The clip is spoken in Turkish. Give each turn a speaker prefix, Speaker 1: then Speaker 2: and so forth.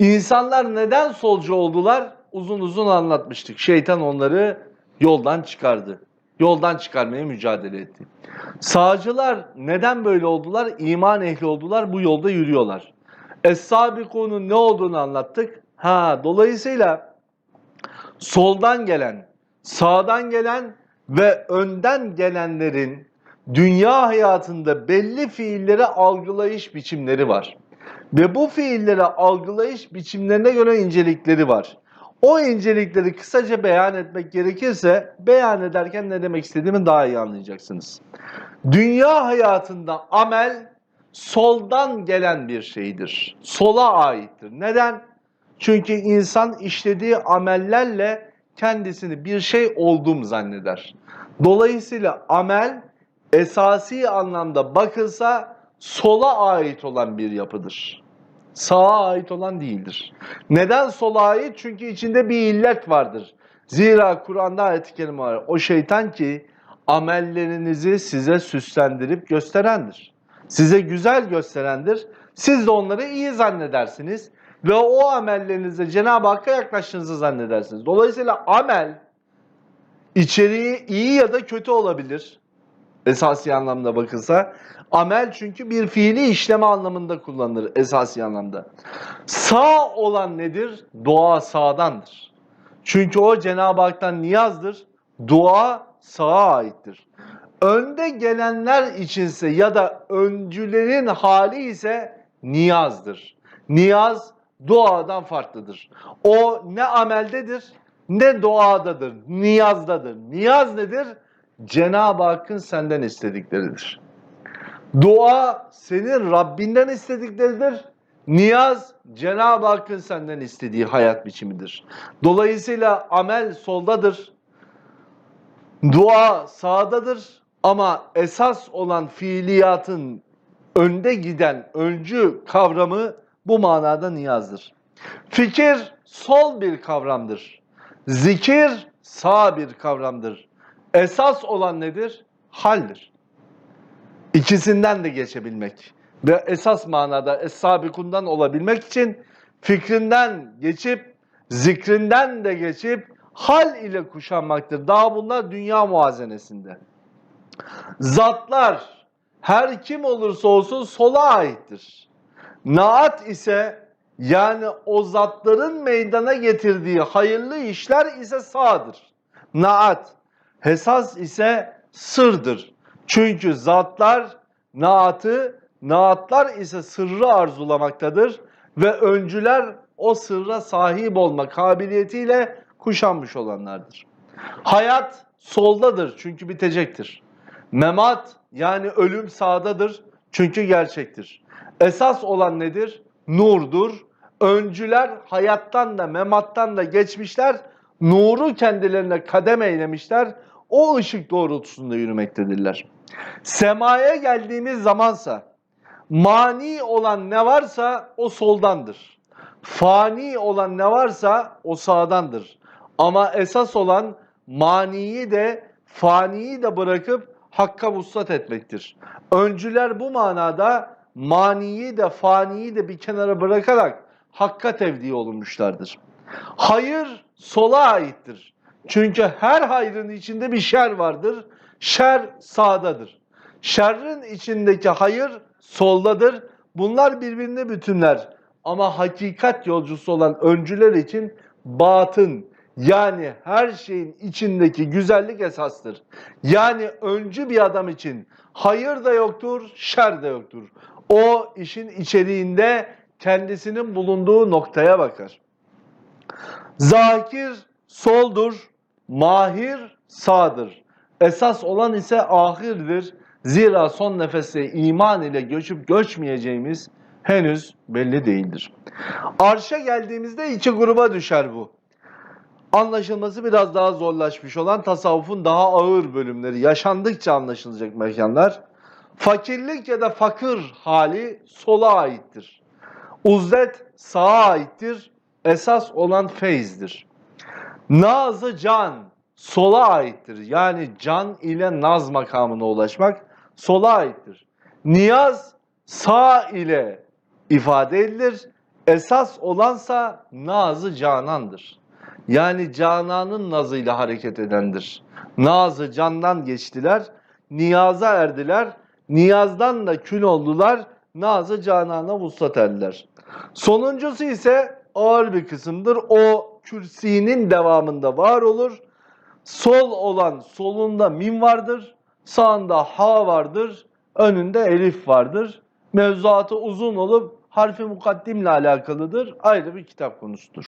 Speaker 1: İnsanlar neden solcu oldular? Uzun uzun anlatmıştık. Şeytan onları yoldan çıkardı. Yoldan çıkarmaya mücadele etti. Sağcılar neden böyle oldular? İman ehli oldular. Bu yolda yürüyorlar. Es-Sabiku'nun ne olduğunu anlattık. Ha, dolayısıyla soldan gelen, sağdan gelen ve önden gelenlerin dünya hayatında belli fiilleri algılayış biçimleri var. Ve bu fiilleri algılayış biçimlerine göre incelikleri var. O incelikleri kısaca beyan etmek gerekirse beyan ederken ne demek istediğimi daha iyi anlayacaksınız. Dünya hayatında amel soldan gelen bir şeydir. Sola aittir. Neden? Çünkü insan işlediği amellerle kendisini bir şey olduğum zanneder. Dolayısıyla amel esasi anlamda bakılsa sola ait olan bir yapıdır. Sağa ait olan değildir. Neden sola ait? Çünkü içinde bir illet vardır. Zira Kur'an'da ayet-i kerime var. O şeytan ki amellerinizi size süslendirip gösterendir. Size güzel gösterendir. Siz de onları iyi zannedersiniz ve o amellerinizle Cenab-ı Hakk'a yaklaştığınızı zannedersiniz. Dolayısıyla amel içeriği iyi ya da kötü olabilir. Esasi anlamda bakılsa. Amel çünkü bir fiili işleme anlamında kullanılır esasi anlamda. Sağ olan nedir? Dua sağdandır. Çünkü o Cenab-ı Hak'tan niyazdır. Dua sağa aittir. Önde gelenler içinse ya da öncülerin hali ise niyazdır. Niyaz duadan farklıdır. O ne ameldedir ne duadadır, niyazdadır. Niyaz nedir? Cenab-ı Hakk'ın senden istedikleridir. Dua senin Rabbinden istedikleridir. Niyaz Cenab-ı Hakk'ın senden istediği hayat biçimidir. Dolayısıyla amel soldadır. Dua sağdadır ama esas olan fiiliyatın önde giden öncü kavramı bu manada niyazdır. Fikir sol bir kavramdır. Zikir sağ bir kavramdır. Esas olan nedir? Haldir. İkisinden de geçebilmek ve esas manada es-sabikundan olabilmek için fikrinden geçip zikrinden de geçip hal ile kuşanmaktır. Daha bunlar dünya muazenesinde. Zatlar her kim olursa olsun sola aittir. Naat ise yani o zatların meydana getirdiği hayırlı işler ise sağdır. Naat. Hesas ise sırdır. Çünkü zatlar naatı, naatlar ise sırrı arzulamaktadır ve öncüler o sırra sahip olma kabiliyetiyle kuşanmış olanlardır. Hayat soldadır çünkü bitecektir. Memat yani ölüm sağdadır çünkü gerçektir. Esas olan nedir? Nurdur. Öncüler hayattan da memattan da geçmişler. Nuru kendilerine kadem eylemişler. O ışık doğrultusunda yürümektedirler. Semaya geldiğimiz zamansa mani olan ne varsa o soldandır. Fani olan ne varsa o sağdandır. Ama esas olan maniyi de faniyi de bırakıp hakka vuslat etmektir. Öncüler bu manada maniyi de faniyi de bir kenara bırakarak hakka tevdi olunmuşlardır. Hayır sola aittir. Çünkü her hayrın içinde bir şer vardır. Şer sağdadır. Şerrin içindeki hayır soldadır. Bunlar birbirine bütünler. Ama hakikat yolcusu olan öncüler için batın yani her şeyin içindeki güzellik esastır. Yani öncü bir adam için hayır da yoktur, şer de yoktur. O işin içeriğinde kendisinin bulunduğu noktaya bakar. Zakir soldur, mahir sağdır. Esas olan ise ahirdir. Zira son nefeste iman ile göçüp göçmeyeceğimiz henüz belli değildir. Arşa geldiğimizde iki gruba düşer bu. Anlaşılması biraz daha zorlaşmış olan tasavvufun daha ağır bölümleri, yaşandıkça anlaşılacak mekanlar. Fakirlik ya da fakir hali sola aittir. Uzdet sağa aittir. Esas olan feyizdir. Nazı can sola aittir. Yani can ile naz makamına ulaşmak sola aittir. Niyaz sağ ile ifade edilir. Esas olansa nazı canandır. Yani cananın nazıyla hareket edendir. Nazı candan geçtiler, niyaza erdiler, niyazdan da kün oldular, nazı canana vuslat erdiler. Sonuncusu ise ağır bir kısımdır. O kürsinin devamında var olur. Sol olan solunda mim vardır, sağında ha vardır, önünde elif vardır. Mevzuatı uzun olup harfi mukaddimle alakalıdır. Ayrı bir kitap konusudur.